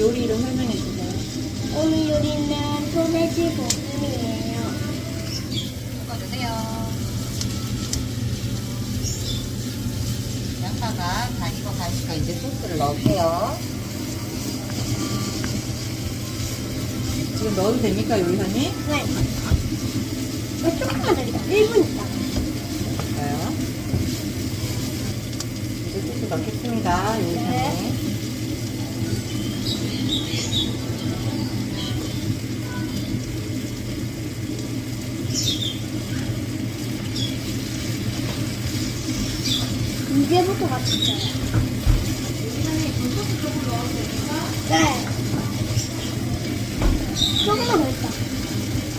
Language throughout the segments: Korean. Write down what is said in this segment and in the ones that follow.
요리 이름 설명해 주세요. 오늘 요리는 소세지 볶음이에요. 섞어주세요. 양파가 다 익어가니까 이제 소스를 넣을게요. 지금 넣어도 됩니까, 요리사님? 네. 이거 조금만 더 기다려. 1분 있다. 좋아요. 이제 소스 넣겠습니다, 요리사님. 네. 이제부터 맛있어요. 네. 조금만 더 있다.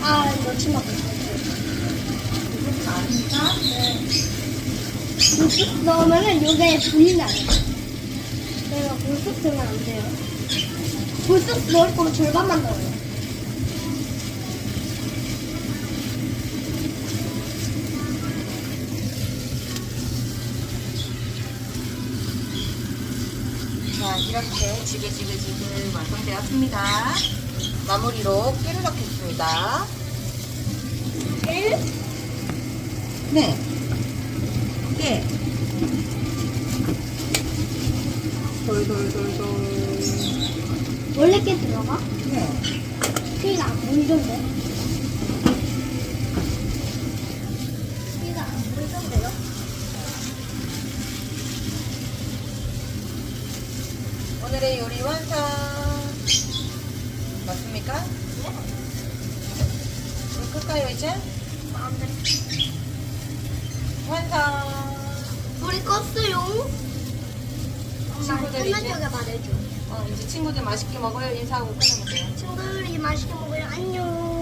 아, 넣지 마. 네. 불쑥 넣으면은 요게 불이 나요. 내가 불쑥 넣으면 안 돼요. 불쑥 넣을 거면 절반만 넣어요. 자, 이렇게 지글지글지글 완성되었습니다. 마무리로 깨를 넣겠습니다. 깨? 네. 깨. 돌돌돌돌. 원래 깨 들어가? 네. 깨가 안 보이던데. 깨가 안 보이던데요? 오늘의 요리 완성. 맞습니까? 불 끌까요, 이제? 완성. 우리 껐어요. 친구들이 이제- 말해줘. 어, 이제 친구들 맛있게 먹어요. 인사하고 끊으면 돼요. 친구들이 맛있게 먹어요. 안녕.